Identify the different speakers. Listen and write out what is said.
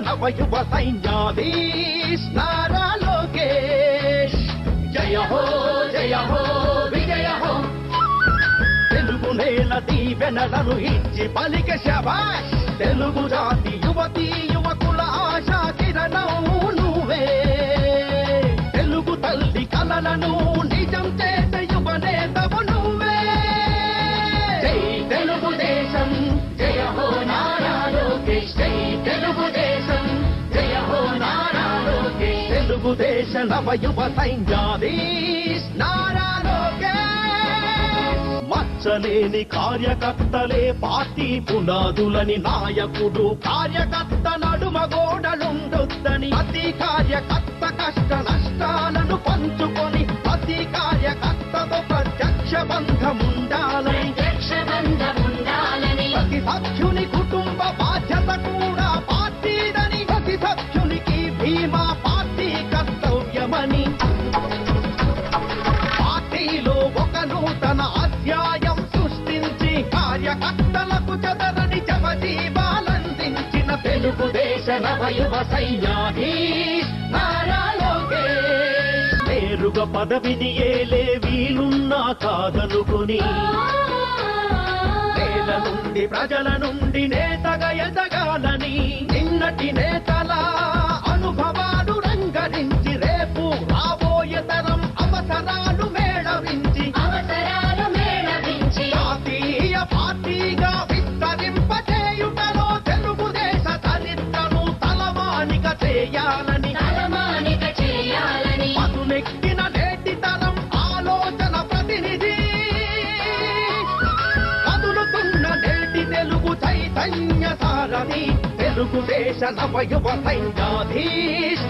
Speaker 1: నవయువ సైన్యాధీష్ నారా జయ హో జయ హో. తెలుగు నేల దీవెనలను ఇచ్చి పలిక శభాష్. తెలుగు జాతి యువతి యువకుల ఆశా కిరణం నువ్వే. తెలుగు తల్లి కలలను లోకేష్ జై తెలుగుదేశం. జయ హో నారా లోకేష్. తెలుగుదేశ నవయువ సైన్యాధీష్ నారా లోకేష్. మచ్చలేని కార్యకర్తలే పార్టీ పునాదులని నాయకుడు. కార్యకర్త నడుమ గోడలుండొద్దని ప్రతి కార్యకర్త కష్ట నష్టాలను పంచుకొని ప్రతి కార్యకర్తతో ప్రత్యక్ష బంధముండాలని ప్రతి సభ్యుని కార్యకర్తలకు చెదరని జవజీవాలందించిన తెలుగుదేశ నవయువ సైన్యాధీష్ నారా లోకేష్. నేరుగా పదవిని ఏలే వీలున్నా కాదనుకుని నేల నుండి ప్రజల నుండి నేతగా ఎదగాలని నిన్నటి నేతల చేయాలని
Speaker 2: తలమానిక చేయాలని.
Speaker 1: పదునెక్కిన నేటి తరం ఆలోచన ప్రతినిధి. కదులుతున్న నేటి తెలుగు చైతన్య సారథి తెలుగుదేశ నవయువ సైన్యాధీష్.